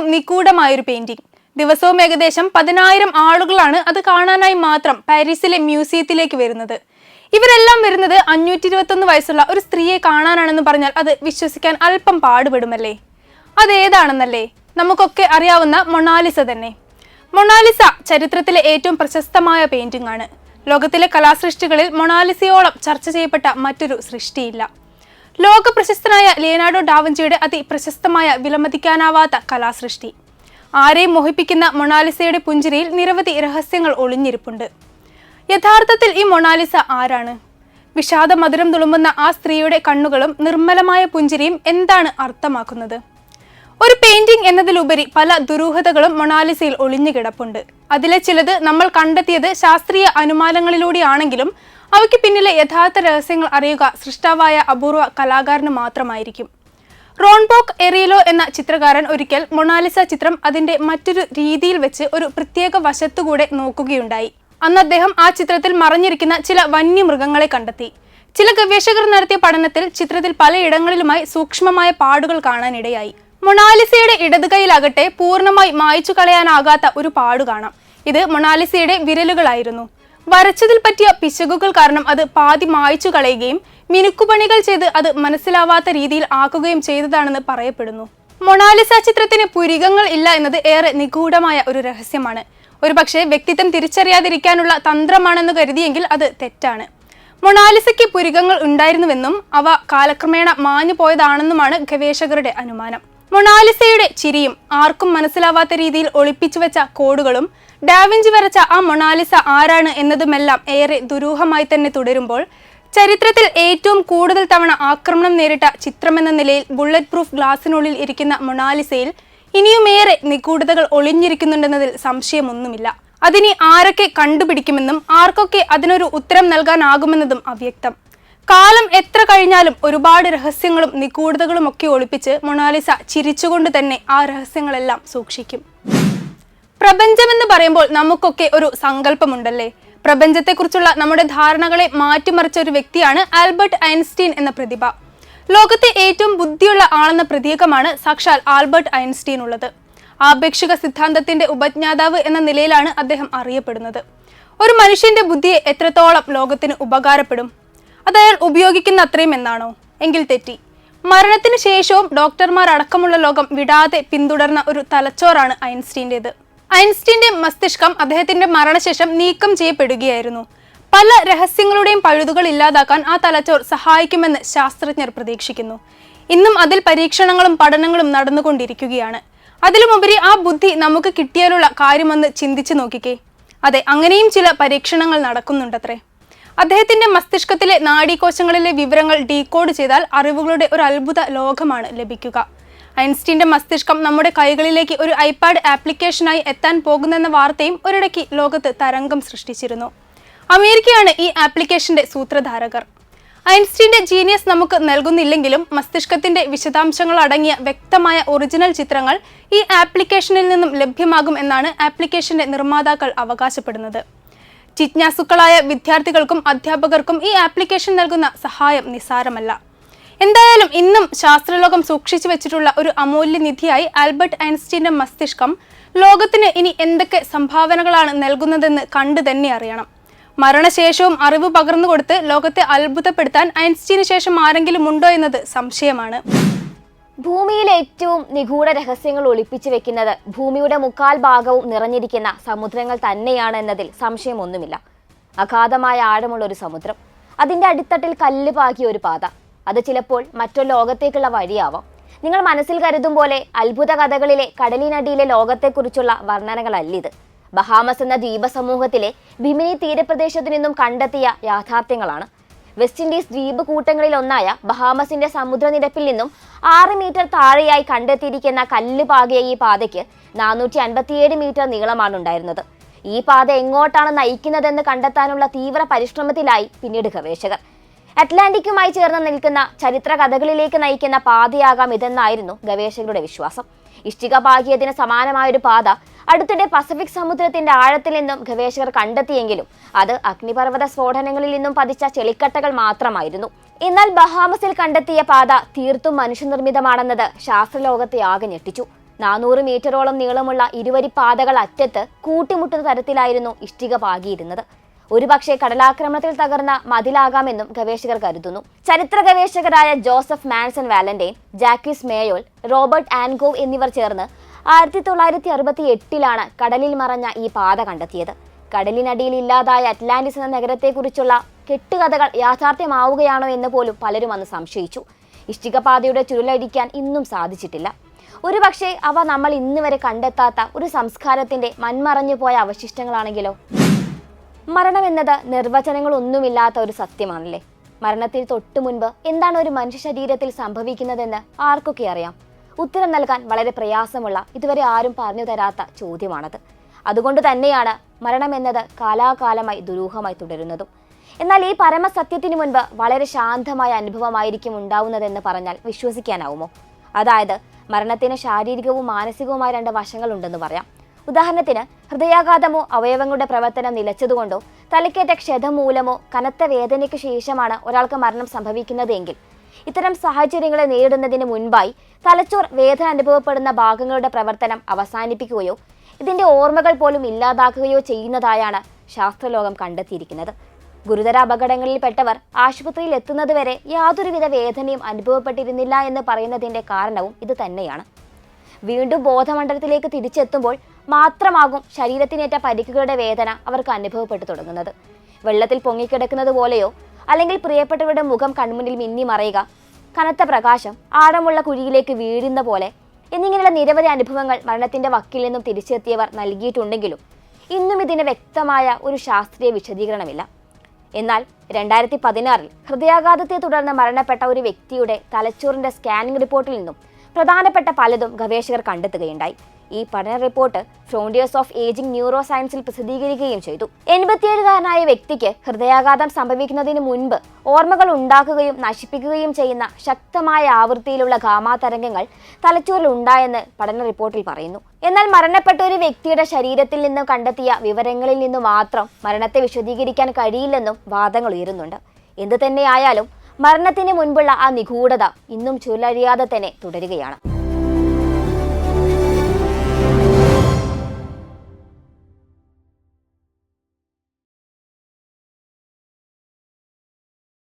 ഏറ്റവും നിഗൂഢമായൊരു പെയിന്റിംഗ് ദിവസവും ഏകദേശം പതിനായിരം ആളുകളാണ് അത് കാണാനായി മാത്രം പാരീസിലെ മ്യൂസിയത്തിലേക്ക് വരുന്നത്. ഇവരെല്ലാം വരുന്നത് അഞ്ഞൂറ്റി ഇരുപത്തൊന്ന് വയസ്സുള്ള ഒരു സ്ത്രീയെ കാണാനാണെന്ന് പറഞ്ഞാൽ അത് വിശ്വസിക്കാൻ അല്പം പാടുപെടുമല്ലേ? അതേതാണെന്നല്ലേ നമുക്കൊക്കെ അറിയാവുന്ന മൊണാലിസ തന്നെ. മൊണാലിസ ചരിത്രത്തിലെ ഏറ്റവും പ്രശസ്തമായ പെയിന്റിംഗ് ആണ്. ലോകത്തിലെ കലാസൃഷ്ടികളിൽ മൊണാലിസയോളം ചർച്ച ചെയ്യപ്പെട്ട മറ്റൊരു സൃഷ്ടിയില്ല. ലോക പ്രശസ്തനായ ലിയനാർഡോ ഡാവഞ്ചിയുടെ അതിപ്രശസ്തമായ വിലമതിക്കാനാവാത്ത കലാസൃഷ്ടി. ആരെയും മോഹിപ്പിക്കുന്ന മൊണാലിസയുടെ പുഞ്ചിരിയിൽ നിരവധി രഹസ്യങ്ങൾ ഒളിഞ്ഞിരിപ്പുണ്ട്. യഥാർത്ഥത്തിൽ ഈ മൊണാലിസ ആരാണ്? വിഷാദ മധുരം തുളുമ്പുന്ന ആ സ്ത്രീയുടെ കണ്ണുകളും നിർമ്മലമായ പുഞ്ചിരിയും എന്താണ് അർത്ഥമാക്കുന്നത്? ഒരു പെയിന്റിംഗ് എന്നതിലുപരി പല ദുരൂഹതകളും മൊണാലിസയിൽ ഒളിഞ്ഞുകിടപ്പുണ്ട്. അതിലെ ചിലത് നമ്മൾ കണ്ടെത്തിയത് ശാസ്ത്രീയ അനുമാനങ്ങളിലൂടെയാണെങ്കിലും അവയ്ക്ക് പിന്നിലെ യഥാർത്ഥ രഹസ്യങ്ങൾ അറിയുക സൃഷ്ടാവായ അപൂർവ കലാകാരന് മാത്രമായിരിക്കും. റോൺബോക്ക് എറിയലോ എന്ന ചിത്രകാരൻ ഒരിക്കൽ മൊണാലിസ ചിത്രം അതിന്റെ മറ്റൊരു രീതിയിൽ വെച്ച് ഒരു പ്രത്യേക വശത്തുകൂടെ നോക്കുകയുണ്ടായി. അന്ന് അദ്ദേഹം ആ ചിത്രത്തിൽ മറഞ്ഞിരിക്കുന്ന ചില വന്യമൃഗങ്ങളെ കണ്ടെത്തി. ചില ഗവേഷകർ നടത്തിയ പഠനത്തിൽ ചിത്രത്തിൽ പലയിടങ്ങളിലുമായി സൂക്ഷ്മമായ പാടുകൾ കാണാനിടയായി. മൊണാലിസയുടെ ഇടത് കൈയിലാകട്ടെ പൂർണമായി മായ്ച്ചു കളയാനാകാത്ത ഒരു പാട് കാണാം. ഇത് മൊണാലിസയുടെ വിരലുകളായിരുന്നു. വരച്ചതിൽ പറ്റിയ പിശകുകൾ കാരണം അത് പാതി മായ്ച്ചു കളയുകയും മിനുക്കുപണികൾ ചെയ്ത് അത് മനസ്സിലാവാത്ത രീതിയിൽ ആക്കുകയും ചെയ്തതാണെന്ന് പറയപ്പെടുന്നു. മൊണാലിസ ചിത്രത്തിന് പുരികങ്ങൾ ഇല്ല എന്നത് ഏറെ നിഗൂഢമായ ഒരു രഹസ്യമാണ്. ഒരുപക്ഷെ വ്യക്തിത്വം തിരിച്ചറിയാതിരിക്കാനുള്ള തന്ത്രമാണെന്ന് കരുതിയെങ്കിൽ അത് തെറ്റാണ്. മൊണാലിസയ്ക്ക് പുരികങ്ങൾ ഉണ്ടായിരുന്നുവെന്നും അവ കാലക്രമേണ മാഞ്ഞു പോയതാണെന്നുമാണ് ഗവേഷകരുടെ അനുമാനം. മൊണാലിസയുടെ ചിരിയും ആർക്കും മനസ്സിലാവാത്ത രീതിയിൽ ഒളിപ്പിച്ചു വെച്ച കോഡുകളും ഡാവിഞ്ചി വരച്ച ആ മൊണാലിസ ആരാണ് എന്നതുമെല്ലാം ഏറെ ദുരൂഹമായി തന്നെ തുടരുമ്പോൾ ചരിത്രത്തിൽ ഏറ്റവും കൂടുതൽ തവണ ആക്രമണം നേരിട്ട ചിത്രമെന്ന നിലയിൽ ബുള്ളറ്റ് പ്രൂഫ് ഗ്ലാസിനുള്ളിൽ ഇരിക്കുന്ന മൊണാലിസയിൽ ഇനിയുമേറെ നിഗൂഢതകൾ ഒളിഞ്ഞിരിക്കുന്നുണ്ടെന്നതിൽ സംശയമൊന്നുമില്ല. അതിനി ആരൊക്കെ കണ്ടുപിടിക്കുമെന്നും ആർക്കൊക്കെ അതിനൊരു ഉത്തരം നൽകാനാകുമെന്നതും അവ്യക്തം. കാലം എത്ര കഴിഞ്ഞാലും ഒരുപാട് രഹസ്യങ്ങളും നിഗൂഢതകളും ഒക്കെ ഒളിപ്പിച്ച് മൊണാലിസ ചിരിച്ചുകൊണ്ട് തന്നെ ആ രഹസ്യങ്ങളെല്ലാം സൂക്ഷിക്കും. പ്രപഞ്ചമെന്ന് പറയുമ്പോൾ നമുക്കൊക്കെ ഒരു സങ്കല്പമുണ്ടല്ലേ? പ്രപഞ്ചത്തെക്കുറിച്ചുള്ള നമ്മുടെ ധാരണകളെ മാറ്റിമറിച്ച ഒരു വ്യക്തിയാണ് ആൽബർട്ട് ഐൻസ്റ്റീൻ എന്ന പ്രതിഭ. ലോകത്തെ ഏറ്റവും ബുദ്ധിയുള്ള ആളെന്ന പ്രതീകമാണ് സാക്ഷാൽ ആൽബർട്ട് ഐൻസ്റ്റീൻ ഉള്ളത്. ആപേക്ഷിക സിദ്ധാന്തത്തിന്റെ ഉപജ്ഞാതാവ് എന്ന നിലയിലാണ് അദ്ദേഹം അറിയപ്പെടുന്നത്. ഒരു മനുഷ്യന്റെ ബുദ്ധിയെ എത്രത്തോളം ലോകത്തിന് ഉപകാരപ്പെടും? അത് അയാൾ ഉപയോഗിക്കുന്ന അത്രയും എന്നാണോ? എങ്കിൽ തെറ്റി. മരണത്തിന് ശേഷവും ഡോക്ടർമാർ അടക്കമുള്ള ലോകം വിടാതെ പിന്തുടർന്ന ഒരു തലച്ചോറാണ് ഐൻസ്റ്റീന്റെത് ഐൻസ്റ്റീന്റെ മസ്തിഷ്കം അദ്ദേഹത്തിന്റെ മരണശേഷം നീക്കം ചെയ്യപ്പെടുകയായിരുന്നു. പല രഹസ്യങ്ങളുടെയും പഴുതുകൾ ഇല്ലാതാക്കാൻ ആ തലച്ചോർ സഹായിക്കുമെന്ന് ശാസ്ത്രജ്ഞർ പ്രതീക്ഷിക്കുന്നു. ഇന്നും അതിൽ പരീക്ഷണങ്ങളും പഠനങ്ങളും നടന്നുകൊണ്ടിരിക്കുകയാണ്. അതിലുമുപരി ആ ബുദ്ധി നമുക്ക് കിട്ടിയാലുള്ള കാര്യമെന്ന് ചിന്തിച്ചു നോക്കിക്കേ. അതെ അങ്ങനെയും ചില പരീക്ഷണങ്ങൾ നടക്കുന്നുണ്ടത്രേ. അദ്ദേഹത്തിന്റെ മസ്തിഷ്കത്തിലെ നാഡീകോശങ്ങളിലെ വിവരങ്ങൾ ഡീകോഡ് ചെയ്താൽ അറിവുകളുടെ ഒരു അത്ഭുത ലോകമാണ് ലഭിക്കുക. ഐൻസ്റ്റീന്റെ മസ്തിഷ്കം നമ്മുടെ കൈകളിലേക്ക് ഒരു ഐപാഡ് ആപ്ലിക്കേഷനായി എത്താൻ പോകുന്നെന്ന വാർത്തയും ഒരിടയ്ക്ക് ലോകത്ത് തരംഗം സൃഷ്ടിച്ചിരുന്നു. അമേരിക്കയാണ് ഈ ആപ്ലിക്കേഷന്റെ സൂത്രധാരകർ. ഐൻസ്റ്റീന്റെ ജീനിയസ് നമുക്ക് നൽകുന്നില്ലെങ്കിലും മസ്തിഷ്കത്തിന്റെ വിശദാംശങ്ങൾ അടങ്ങിയ വ്യക്തമായ ഒറിജിനൽ ചിത്രങ്ങൾ ഈ ആപ്ലിക്കേഷനിൽ നിന്നും ലഭ്യമാകും എന്നാണ് ആപ്ലിക്കേഷന്റെ നിർമ്മാതാക്കൾ അവകാശപ്പെടുന്നത്. ജിജ്ഞാസുക്കളായ വിദ്യാർത്ഥികൾക്കും അധ്യാപകർക്കും ഈ ആപ്ലിക്കേഷൻ നൽകുന്ന സഹായം നിസ്സാരമല്ല. എന്തായാലും ഇന്നും ശാസ്ത്രലോകം സൂക്ഷിച്ചു വെച്ചിട്ടുള്ള ഒരു അമൂല്യ നിധിയായി ആൽബർട്ട് ഐൻസ്റ്റീന്റെ മസ്തിഷ്കം ലോകത്തിന് ഇനി എന്തൊക്കെ സംഭാവനകളാണ് നൽകുന്നതെന്ന് കണ്ടു തന്നെ അറിയണം. മരണശേഷവും അറിവ് പകർന്നു കൊടുത്ത് ലോകത്തെ അത്ഭുതപ്പെടുത്താൻ ഐൻസ്റ്റീന് ശേഷം ആരെങ്കിലും ഉണ്ടോ എന്നത് സംശയമാണ്. ഭൂമിയിലെ ഏറ്റവും നിഗൂഢ രഹസ്യങ്ങൾ ഒളിപ്പിച്ചു വെക്കുന്നത് ഭൂമിയുടെ മുക്കാൽ ഭാഗവും നിറഞ്ഞിരിക്കുന്ന സമുദ്രങ്ങൾ തന്നെയാണ് എന്നതിൽ സംശയമൊന്നുമില്ല. അഗാധമായ ആഴമുള്ള ഒരു സമുദ്രം. അതിന്റെ അടിത്തട്ടിൽ കല്ല് പാകിയ ഒരു പാത. അത് ചിലപ്പോൾ മറ്റൊരു ലോകത്തേക്കുള്ള വഴിയാവാം. നിങ്ങൾ മനസ്സിൽ കരുതും പോലെ അത്ഭുത കഥകളിലെ കടലിനടിയിലെ ലോകത്തെക്കുറിച്ചുള്ള വർണനകളല്ലിത്. ബഹാമസ് എന്ന ദ്വീപ സമൂഹത്തിലെ ബിമിനി തീരപ്രദേശത്തു നിന്നും കണ്ടെത്തിയ യാഥാർത്ഥ്യങ്ങളാണ്. വെസ്റ്റ് ഇൻഡീസ് ദ്വീപ് കൂട്ടങ്ങളിൽ ഒന്നായ ബഹാമസിന്റെ സമുദ്രനിരപ്പിൽ നിന്നും ആറ് മീറ്റർ താഴെയായി കണ്ടെത്തിയിരിക്കുന്ന കല്ല് പാകിയ ഈ പാതയ്ക്ക് നാനൂറ്റി അൻപത്തിയേഴ് മീറ്റർ നീളമാണ് ഉണ്ടായിരുന്നത്. ഈ പാത എങ്ങോട്ടാണ് നയിക്കുന്നതെന്ന് കണ്ടെത്താനുള്ള തീവ്ര പരിശ്രമത്തിലായി പിന്നീട് ഗവേഷകർ. അറ്റ്ലാന്റിക്കുമായി ചേർന്ന് നിൽക്കുന്ന ചരിത്ര കഥകളിലേക്ക് നയിക്കുന്ന പാതയാകാം ഇതെന്നായിരുന്നു ഗവേഷകരുടെ വിശ്വാസം. ഇഷ്ടിക പാകിയതിന് സമാനമായൊരു പാത അടുത്തിടെ പസഫിക് സമുദ്രത്തിന്റെ ആഴത്തിൽ നിന്നും ഗവേഷകർ കണ്ടെത്തിയെങ്കിലും അത് അഗ്നിപർവത സ്ഫോടനങ്ങളിൽ നിന്നും പതിച്ച ചെളിക്കട്ടകൾ മാത്രമായിരുന്നു. എന്നാൽ ബഹാമസിൽ കണ്ടെത്തിയ പാത തീർത്തും മനുഷ്യനിർമ്മിതമാണെന്നത് ശാസ്ത്രലോകത്തെ ആകെ ഞെട്ടിച്ചു. നാനൂറ് മീറ്ററോളം നീളമുള്ള ഇരുവരി പാതകൾ അറ്റത്ത് കൂട്ടിമുട്ടുന്ന തരത്തിലായിരുന്നു ഇഷ്ടിക പാകിയിരുന്നത്. ഒരുപക്ഷെ കടലാക്രമണത്തിൽ തകർന്ന മതിലാകാമെന്നും ഗവേഷകർ കരുതുന്നു. ചരിത്ര ഗവേഷകരായ Joseph Manson Valentine Jacques Mayol Robert Angove എന്നിവർ ചേർന്ന് ആയിരത്തി തൊള്ളായിരത്തി അറുപത്തി എട്ടിലാണ് കടലിൽ മറഞ്ഞ ഈ പാത കണ്ടെത്തിയത്. കടലിനടിയിൽ ഇല്ലാതായ അറ്റ്ലാന്റിസ് എന്ന നഗരത്തെക്കുറിച്ചുള്ള കെട്ടുകഥകൾ യാഥാർത്ഥ്യമാവുകയാണോ എന്ന് പോലും പലരും അന്ന് സംശയിച്ചു. ഇഷ്ടികപാതയുടെ ചുരുളടിക്കാൻ ഇന്നും സാധിച്ചിട്ടില്ല. ഒരുപക്ഷെ അവ നമ്മൾ ഇന്നുവരെ കണ്ടെത്താത്ത ഒരു സംസ്കാരത്തിന്റെ മൺമറഞ്ഞു പോയ അവശിഷ്ടങ്ങളാണെങ്കിലോ? മരണം എന്നത് നിർവചനങ്ങളൊന്നുമില്ലാത്ത ഒരു സത്യമാണല്ലേ? മരണത്തിന് തൊട്ടു മുൻപ് എന്താണ് ഒരു മനുഷ്യ ശരീരത്തിൽ സംഭവിക്കുന്നതെന്ന് ആർക്കൊക്കെ അറിയാം? ഉത്തരം നൽകാൻ വളരെ പ്രയാസമുള്ള ഇതുവരെ ആരും പറഞ്ഞു തരാത്ത ചോദ്യമാണത്. അതുകൊണ്ട് തന്നെയാണ് മരണം എന്നത് കാലാകാലമായി ദുരൂഹമായി തുടരുന്നതും. എന്നാൽ ഈ പരമസത്യത്തിന് മുൻപ് വളരെ ശാന്തമായ അനുഭവമായിരിക്കും ഉണ്ടാവുന്നതെന്ന് പറഞ്ഞാൽ വിശ്വസിക്കാനാവുമോ? അതായത് മരണത്തിന് ശാരീരികവും മാനസികവുമായ രണ്ട് വശങ്ങളുണ്ടെന്ന് പറയാം. ഉദാഹരണത്തിന് ഹൃദയാഘാതമോ അവയവങ്ങളുടെ പ്രവർത്തനം നിലച്ചതുകൊണ്ടോ തലക്കേറ്റ ക്ഷതം മൂലമോ കനത്ത വേദനയ്ക്ക് ശേഷമാണ് ഒരാൾക്ക് മരണം സംഭവിക്കുന്നതെങ്കിൽ ഇത്തരം സാഹചര്യങ്ങളെ നേരിടുന്നതിന് മുൻപായി തലച്ചോർ വേദന അനുഭവപ്പെടുന്ന ഭാഗങ്ങളുടെ പ്രവർത്തനം അവസാനിപ്പിക്കുകയോ ഇതിന്റെ ഓർമ്മകൾ പോലും ഇല്ലാതാക്കുകയോ ചെയ്യുന്നതായാണ് ശാസ്ത്രലോകം കണ്ടെത്തിയിരിക്കുന്നത്. ഗുരുതര അപകടങ്ങളിൽപ്പെട്ടവർ ആശുപത്രിയിൽ എത്തുന്നതുവരെ യാതൊരുവിധ വേദനയും അനുഭവപ്പെട്ടിരുന്നില്ല എന്ന് പറയുന്നതിന്റെ കാരണവും ഇത് തന്നെയാണ്. വീണ്ടും ബോധമണ്ഡലത്തിലേക്ക് തിരിച്ചെത്തുമ്പോൾ മാത്രമാകും ശരീരത്തിനേറ്റ പരിക്കുകളുടെ വേദന അവർക്ക് അനുഭവപ്പെട്ടു തുടങ്ങുന്നത്. വെള്ളത്തിൽ പൊങ്ങിക്കിടക്കുന്നത് പോലെയോ അല്ലെങ്കിൽ പ്രിയപ്പെട്ടവരുടെ മുഖം കൺമുന്നിൽ മിന്നി മറയുക കനത്ത പ്രകാശം ആഴമുള്ള കുഴിയിലേക്ക് വീഴുന്ന പോലെ എന്നിങ്ങനെയുള്ള നിരവധി അനുഭവങ്ങൾ മരണത്തിന്റെ വക്കിൽ നിന്നും തിരിച്ചെത്തിയവർ നൽകിയിട്ടുണ്ടെങ്കിലും ഇന്നും ഇതിന് വ്യക്തമായ ഒരു ശാസ്ത്രീയ വിശദീകരണമില്ല. എന്നാൽ രണ്ടായിരത്തി പതിനാറിൽ ഹൃദയാഘാതത്തെ തുടർന്ന് മരണപ്പെട്ട ഒരു വ്യക്തിയുടെ തലച്ചോറിന്റെ സ്കാനിംഗ് റിപ്പോർട്ടിൽ നിന്നും പ്രധാനപ്പെട്ട പലതും ഗവേഷകർ കണ്ടെത്തുകയുണ്ടായി. ഈ പഠന റിപ്പോർട്ട് ഫ്രോണ്ടിയേഴ്സ് ഓഫ് ഏജിംഗ് ന്യൂറോ സയൻസിൽ പ്രസിദ്ധീകരിക്കുകയും ചെയ്തു. എൺപത്തിയേഴുകാരനായ വ്യക്തിക്ക് ഹൃദയാഘാതം സംഭവിക്കുന്നതിന് മുൻപ് ഓർമ്മകൾ ഉണ്ടാക്കുകയും നശിപ്പിക്കുകയും ചെയ്യുന്ന ശക്തമായ ആവൃത്തിയിലുള്ള ഗാമാ തരംഗങ്ങൾ തലച്ചോറിൽ ഉണ്ടായെന്ന് പഠന റിപ്പോർട്ടിൽ പറയുന്നു. എന്നാൽ മരണപ്പെട്ട ഒരു വ്യക്തിയുടെ ശരീരത്തിൽ നിന്നും കണ്ടെത്തിയ വിവരങ്ങളിൽ നിന്ന് മാത്രം മരണത്തെ വിശദീകരിക്കാൻ കഴിയില്ലെന്നും വാദങ്ങൾ ഉയരുന്നുണ്ട്. എന്തു തന്നെയായാലും മരണത്തിന് മുൻപുള്ള ആ നിഗൂഢത ഇന്നും ചുരുളഴിയാതെ തന്നെ തുടരുകയാണ്.